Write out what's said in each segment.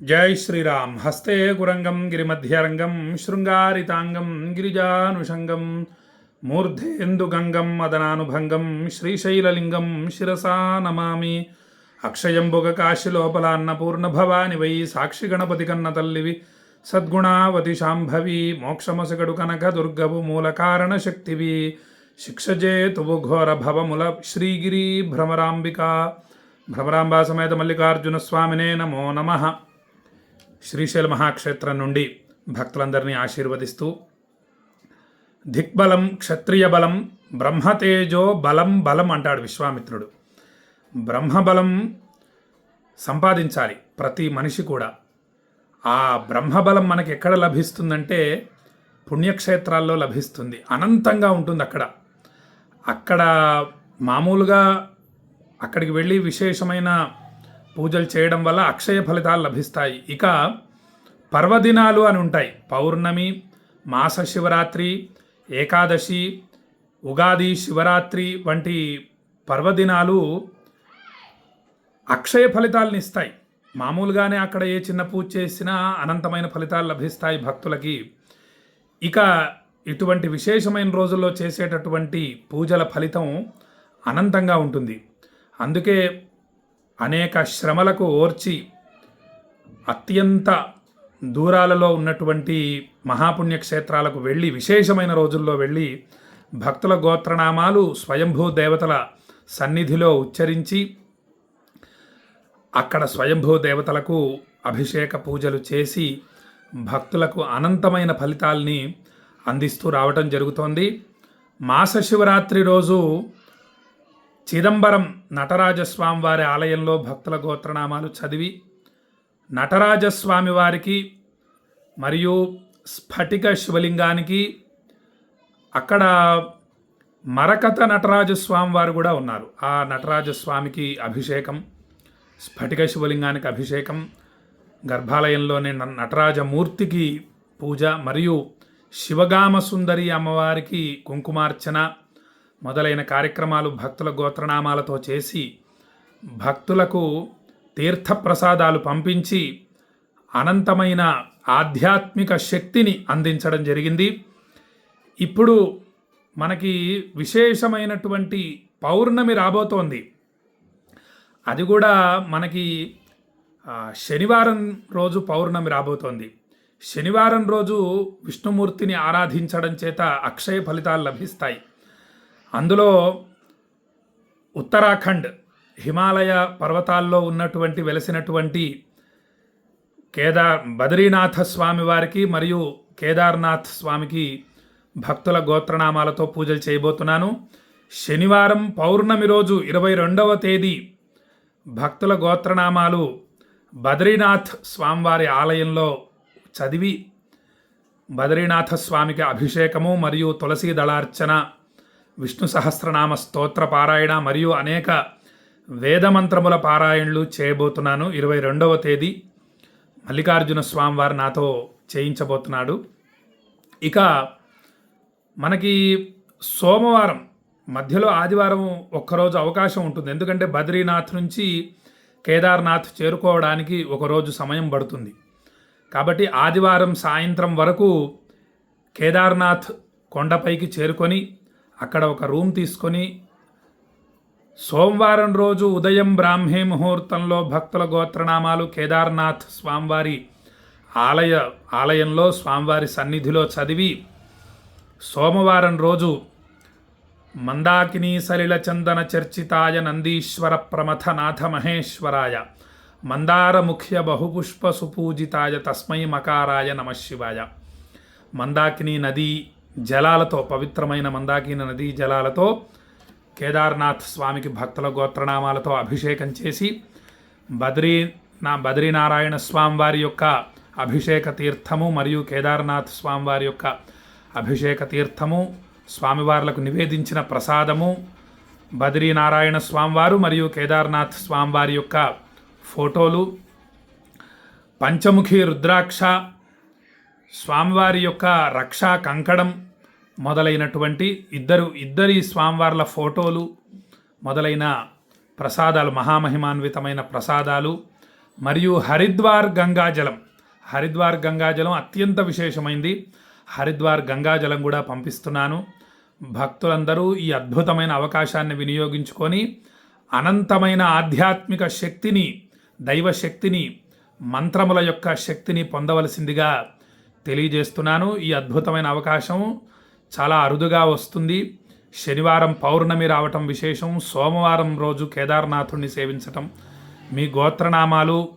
జై శ్రీరామ్. హస్తే కురంగం గిరిమధ్యరంగం శృంగారితాంగం గిరిజానుషంగం మూర్ధేందుగంగం మదనానుభంగం శ్రీశైలలింగం శిరసా నమామి అక్షయంబుగ కాశి లోపల అన్నపూర్ణ భవాని వై సాక్షి గణపతి కన్న తల్లివి సద్గుణావతి శాంభవి మోక్షమసగడు కనక దుర్గవు మూల కారణ శక్తివి శిక్షజేతువు ఘోర భవముల శ్రీగిరి భ్రమరాంబిక భ్రమరాంబా సమేత మల్లికార్జున స్వామినే నమో నమః. శ్రీశైల మహాక్షేత్రం నుండి భక్తులందరినీ ఆశీర్వదిస్తూ దిక్బలం క్షత్రియ బలం బ్రహ్మతేజో బలం బలం అంటాడు విశ్వామిత్రుడు. బ్రహ్మబలం సంపాదించాలి ప్రతి మనిషి కూడా. ఆ బ్రహ్మబలం మనకి ఎక్కడ లభిస్తుందంటే పుణ్యక్షేత్రాల్లో లభిస్తుంది. అనంతంగా ఉంటుంది అక్కడ. అక్కడ మామూలుగా అక్కడికి వెళ్ళి విశేషమైన పూజలు చేయడం వల్ల అక్షయ ఫలితాలు లభిస్తాయి. ఇక పర్వదినాలు అని ఉంటాయి. పౌర్ణమి మాస శివరాత్రి ఏకాదశి ఉగాది శివరాత్రి వంటి పర్వదినాలు అక్షయ ఫలితాలను ఇస్తాయి. మామూలుగానే అక్కడ ఏ చిన్న పూజ చేసినా అనంతమైన ఫలితాలు లభిస్తాయి భక్తులకి. ఇక ఇటువంటి విశేషమైన రోజుల్లో చేసేటటువంటి పూజల ఫలితం అనంతంగా ఉంటుంది. అందుకే అనేక శ్రమలకు ఓర్చి అత్యంత దూరాలలో ఉన్నటువంటి మహాపుణ్యక్షేత్రాలకు వెళ్ళి విశేషమైన రోజుల్లో వెళ్ళి భక్తుల గోత్రనామాలు స్వయంభూ దేవతల సన్నిధిలో ఉచ్చరించి అక్కడ స్వయంభూ దేవతలకు అభిషేక పూజలు చేసి భక్తులకు అనంతమైన ఫలితాల్ని అందిస్తూ రావటం జరుగుతోంది. మాస శివరాత్రి రోజు చిదంబరం నటరాజస్వామి వారి ఆలయంలో భక్తుల గోత్రనామాలు చదివి నటరాజస్వామి వారికి మరియు స్ఫటిక శివలింగానికి అక్కడ మరకత నటరాజస్వామి వారు కూడా ఉన్నారు. ఆ నటరాజస్వామికి అభిషేకం స్ఫటిక శివలింగానికి అభిషేకం గర్భాలయంలోని నటరాజమూర్తికి పూజ మరియు శివగామ సుందరి అమ్మవారికి కుంకుమార్చన మొదలైన కార్యక్రమాలు భక్తుల గోత్రనామాలతో చేసి భక్తులకు తీర్థప్రసాదాలు పంపించి అనంతమైన ఆధ్యాత్మిక శక్తిని అందించడం జరిగింది. ఇప్పుడు మనకి విశేషమైనటువంటి పౌర్ణమి రాబోతోంది. అది కూడా మనకి శనివారం రోజు పౌర్ణమి రాబోతోంది. శనివారం రోజు విష్ణుమూర్తిని ఆరాధించడం చేత అక్షయ ఫలితాలు లభిస్తాయి. అందులో ఉత్తరాఖండ్ హిమాలయ పర్వతాల్లో ఉన్నటువంటి వెలసినటువంటి కేదార్ బద్రీనాథ స్వామి వారికి మరియు కేదార్నాథ్ స్వామికి భక్తుల గోత్రనామాలతో పూజలు చేయబోతున్నాను. శనివారం పౌర్ణమి రోజు ఇరవై రెండవ తేదీ భక్తుల గోత్రనామాలు బద్రీనాథ్ స్వామివారి ఆలయంలో చదివి బద్రీనాథ స్వామికి అభిషేకము మరియు తులసీ దళార్చన విష్ణు సహస్రనామ స్తోత్ర పారాయణ మరియు అనేక వేదమంత్రముల పారాయణలు చేయబోతున్నాను. ఇరవై రెండవ తేదీ మల్లికార్జున స్వామివారు నాతో చేయించబోతున్నాడు. ఇక మనకి సోమవారం మధ్యలో ఆదివారం ఒక్కరోజు అవకాశం ఉంటుంది. ఎందుకంటే బద్రీనాథ్ నుంచి కేదార్నాథ్ చేరుకోవడానికి ఒకరోజు సమయం పడుతుంది. కాబట్టి ఆదివారం సాయంత్రం వరకు కేదార్నాథ్ కొండపైకి చేరుకొని అక్కడ ఒక రూమ్ తీసుకొని సోమవారం రోజు ఉదయం బ్రాహ్మీ ముహూర్తంలో భక్తుల గోత్రనామాలు కేదార్నాథ్ స్వామివారి ఆలయ ఆలయంలో స్వామివారి సన్నిధిలో చదివి సోమవారం రోజు మందాకిని సలిల చందన చర్చితాయ నందీశ్వర ప్రమథ నాథ మహేశ్వరాయ మందారముఖ్య బహుపుష్ప సుపూజితాయ తస్మై మకారాయ నమశివాయ మందాకిని నది జలాలతో పవిత్రమైన మందాకిని నదీ జలాలతో కేదార్నాథ్ స్వామికి భక్తుల గోత్రనామాలతో అభిషేకం చేసి బద్రీ నా బద్రీనారాయణ స్వామివారి యొక్క అభిషేక తీర్థము మరియు కేదార్నాథ్ స్వామివారి యొక్క అభిషేక తీర్థము స్వామివార్లకు నివేదించిన ప్రసాదము బద్రీనారాయణ స్వామివారు మరియు కేదార్నాథ్ స్వామివారి యొక్క ఫోటోలు పంచముఖి రుద్రాక్ష స్వామివారి యొక్క రక్షా కంకణం మొదలైనటువంటి ఇద్దరు ఇద్దరి స్వామివార్ల ఫోటోలు మొదలైన ప్రసాదాలు మహామహిమాన్వితమైన ప్రసాదాలు మరియు హరిద్వార్ గంగాజలం. హరిద్వార్ గంగాజలం అత్యంత విశేషమైంది. హరిద్వార్ గంగాజలం కూడా పంపిస్తున్నాను. భక్తులందరూ ఈ అద్భుతమైన అవకాశాన్ని వినియోగించుకొని అనంతమైన ఆధ్యాత్మిక శక్తిని దైవశక్తిని మంత్రముల యొక్క శక్తిని పొందవలసిందిగా తెలియజేస్తున్నాను. ఈ అద్భుతమైన అవకాశం చాలా అరుదుగా వస్తుంది. శనివారం పౌర్ణమి రావటం విశేషం. సోమవారం రోజు కేదార్నాథుణ్ణి సేవించటం. మీ గోత్రనామాలు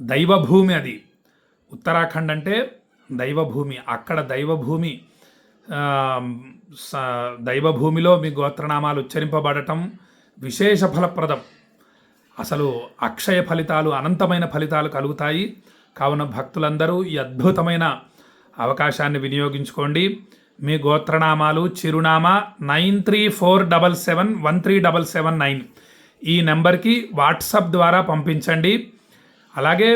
దైవభూమి అది. ఉత్తరాఖండ్ అంటే దైవభూమి. అక్కడ దైవభూమి స- దైవభూమిలో మీ గోత్రనామాలు ఉచ్చరింపబడటం విశేష ఫలప్రదం. అసలు అక్షయ ఫలితాలు అనంతమైన ఫలితాలు కలుగుతాయి. కావున భక్తులందరూ ఈ అద్భుతమైన అవకాశాన్ని వినియోగించుకోండి. మీ గోత్రనామాలు చిరునామా nine three four double seven one three double seven nine. ఈ నెంబర్కి వాట్సాప్ ద్వారా పంపించండి. అలాగే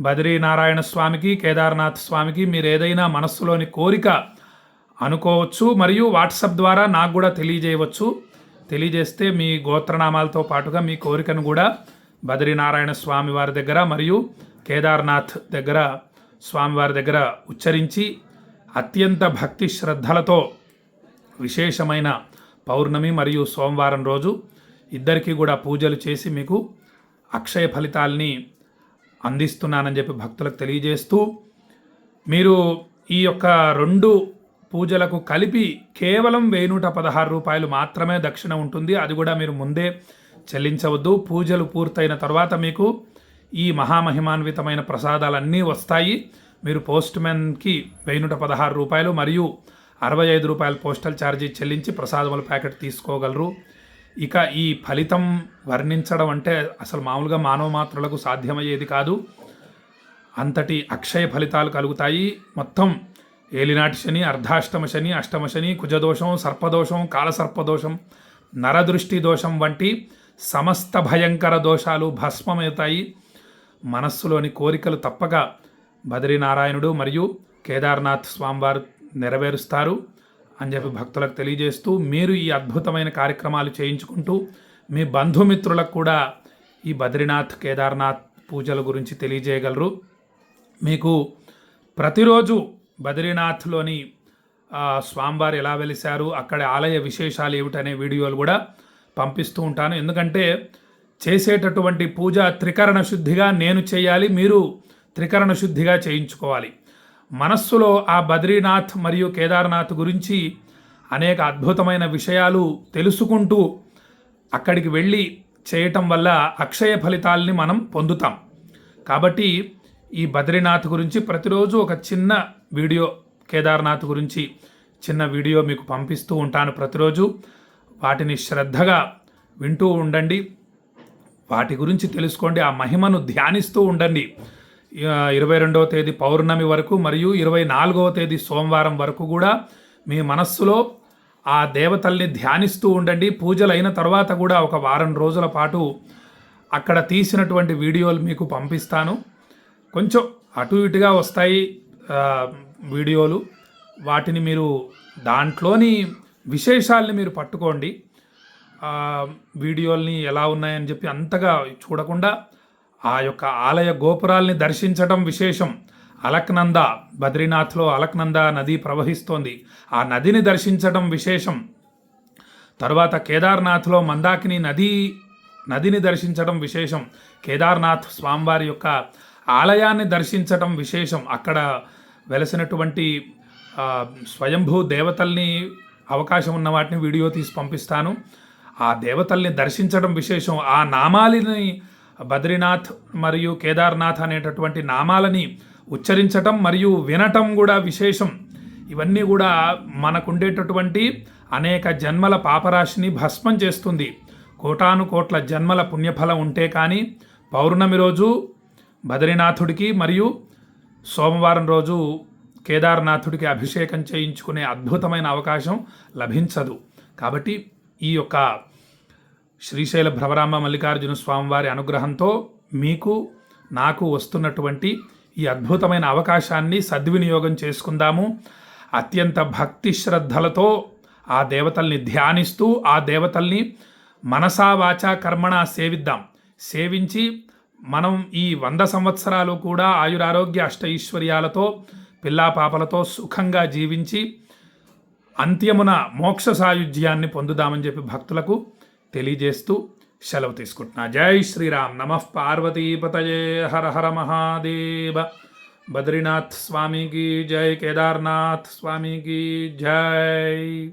బద్రీనారాయణ స్వామికి కేదార్నాథ్ స్వామికి మీరు ఏదైనా మనస్సులోని కోరిక అనుకోవచ్చు మరియు వాట్సాప్ ద్వారా నాకు కూడా తెలియజేయవచ్చు. తెలియజేస్తే మీ గోత్రనామాలతో పాటుగా మీ కోరికను కూడా బద్రీనారాయణ స్వామి వారి దగ్గర మరియు కేదార్నాథ్ దగ్గర స్వామివారి దగ్గర ఉచ్చరించి అత్యంత భక్తి శ్రద్ధలతో విశేషమైన పౌర్ణమి మరియు సోమవారం రోజు ఇద్దరికీ కూడా పూజలు చేసి మీకు అక్షయ ఫలితాల్ని అందిస్తున్నానని చెప్పి భక్తులకు తెలియజేస్తూ మీరు ఈ యొక్క రెండు పూజలకు కలిపి కేవలం వెయ్యి నూట పదహారు రూపాయలు మాత్రమే దక్షిణ ఉంటుంది. అది కూడా మీరు ముందే చెల్లించవద్దు. పూజలు పూర్తయిన తర్వాత మీకు ఈ మహామహిమాన్వితమైన ప్రసాదాలన్నీ వస్తాయి. మీరు పోస్ట్ మ్యాన్కి వెయ్యి నూట పదహారు రూపాయలు మరియు అరవై ఐదు రూపాయల పోస్టల్ ఛార్జీ చెల్లించి ప్రసాదముల ప్యాకెట్ తీసుకోగలరు. ఇక ఈ ఫలితం వర్ణించడం అంటే అసలు మామూలుగా మానవ మాత్రులకు సాధ్యమయ్యేది కాదు. అంతటి అక్షయ ఫలితాలు కలుగుతాయి. మొత్తం ఏలినాటి శని అర్ధాష్టమ శని అష్టమ శని కుజదోషం సర్పదోషం కాలసర్పదోషం నరదృష్టి దోషం వంటి సమస్త భయంకర దోషాలు భస్మమవుతాయి. మనస్సులోని కోరికలు తప్పక బద్రీనారాయణుడు మరియు కేదార్నాథ్ స్వామివారు నెరవేరుస్తారు అని చెప్పి భక్తులకు తెలియజేస్తూ మీరు ఈ అద్భుతమైన కార్యక్రమాలు చేయించుకుంటూ మీ బంధుమిత్రులకు కూడా ఈ బద్రీనాథ్ కేదార్నాథ్ పూజల గురించి తెలియజేయగలరు. మీకు ప్రతిరోజు బద్రీనాథ్లోని స్వామివారు ఎలా వెలిశారు అక్కడ ఆలయ విశేషాలు ఏమిటనే వీడియోలు కూడా పంపిస్తూ ఉంటాను. ఎందుకంటే చేసేటటువంటి పూజ త్రికరణ శుద్ధిగా నేను చేయాలి మీరు త్రికరణ శుద్ధిగా చేయించుకోవాలి. మనస్సులో ఆ బద్రీనాథ్ మరియు కేదార్నాథ్ గురించి అనేక అద్భుతమైన విషయాలు తెలుసుకుంటూ అక్కడికి వెళ్ళి చేయటం వల్ల అక్షయ ఫలితాల్ని మనం పొందుతాం. కాబట్టి ఈ బద్రీనాథ్ గురించి ప్రతిరోజు ఒక చిన్న వీడియో కేదార్నాథ్ గురించి చిన్న వీడియో మీకు పంపిస్తూ ఉంటాను ప్రతిరోజు. వాటిని శ్రద్ధగా వింటూ ఉండండి. వాటి గురించి తెలుసుకోండి. ఆ మహిమను ధ్యానిస్తూ ఉండండి. ఇరవై రెండవ తేదీ పౌర్ణమి వరకు మరియు ఇరవై నాలుగవ తేదీ సోమవారం వరకు కూడా మీ మనస్సులో ఆ దేవతల్ని ధ్యానిస్తూ ఉండండి. పూజలు అయిన తర్వాత కూడా ఒక వారం రోజుల పాటు అక్కడ తీసినటువంటి వీడియోలు మీకు పంపిస్తాను. కొంచెం అటు ఇటుగా వస్తాయి వీడియోలు. వాటిని మీరు దాంట్లోని విశేషాలని మీరు పట్టుకోండి. వీడియోల్ని ఎలా ఉన్నాయని చెప్పి అంతగా చూడకుండా ఆ యొక్క ఆలయ గోపురాల్ని దర్శించటం విశేషం. అలక్నంద బద్రీనాథ్లో అలక్నంద నది ప్రవహిస్తోంది. ఆ నదిని దర్శించటం విశేషం. తర్వాత కేదార్నాథ్లో మందాకిని నది నదిని దర్శించడం విశేషం. కేదార్నాథ్ స్వామివారి యొక్క ఆలయాన్ని దర్శించటం విశేషం. అక్కడ వెలసినటువంటి స్వయంభూ దేవతల్ని అవకాశం ఉన్న వాటిని వీడియో తీసి పంపిస్తాను. ఆ దేవతల్ని దర్శించడం విశేషం. ఆ నామాలిని బద్రీనాథ్ మరియు కేదార్నాథ్ అనేటటువంటి నామాలని ఉచ్చరించటం మరియు వినటం కూడా విశేషం. ఇవన్నీ కూడా మనకుండేటటువంటి అనేక జన్మల పాపరాశిని భస్మం చేస్తుంది. కోటాను కోట్ల జన్మల పుణ్యఫలం ఉంటే కానీ పౌర్ణమి రోజు బద్రీనాథుడికి మరియు సోమవారం రోజు కేదార్నాథుడికి అభిషేకం చేయించుకునే అద్భుతమైన అవకాశం లభించదు. కాబట్టి ఈ యొక్క శ్రీశైల భ్రవరామ మల్లికార్జున స్వామివారి అనుగ్రహంతో మీకు నాకు వస్తున్నటువంటి ఈ అద్భుతమైన అవకాశాన్ని సద్వినియోగం చేసుకుందాము. అత్యంత భక్తి శ్రద్ధలతో ఆ దేవతల్ని ధ్యానిస్తూ ఆ దేవతల్ని మనసా వాచా కర్మణ సేవిద్దాం. సేవించి మనం ఈ వంద సంవత్సరాలు కూడా ఆయురారోగ్య అష్ట ఐశ్వర్యాలతో పిల్లా పాపలతో సుఖంగా జీవించి అంత్యమున మోక్ష సాయుధ్యాన్ని పొందుదామని చెప్పి భక్తులకు తెలియజేస్తూ సెలవు తీసుకుంటున్నా. జై శ్రీరామ్. నమ పార్వతీపతయే. హర హర మహాదేవ. బద్రీనాథ్ స్వామికి జై. కేదార్నాథ్ స్వామికి జై.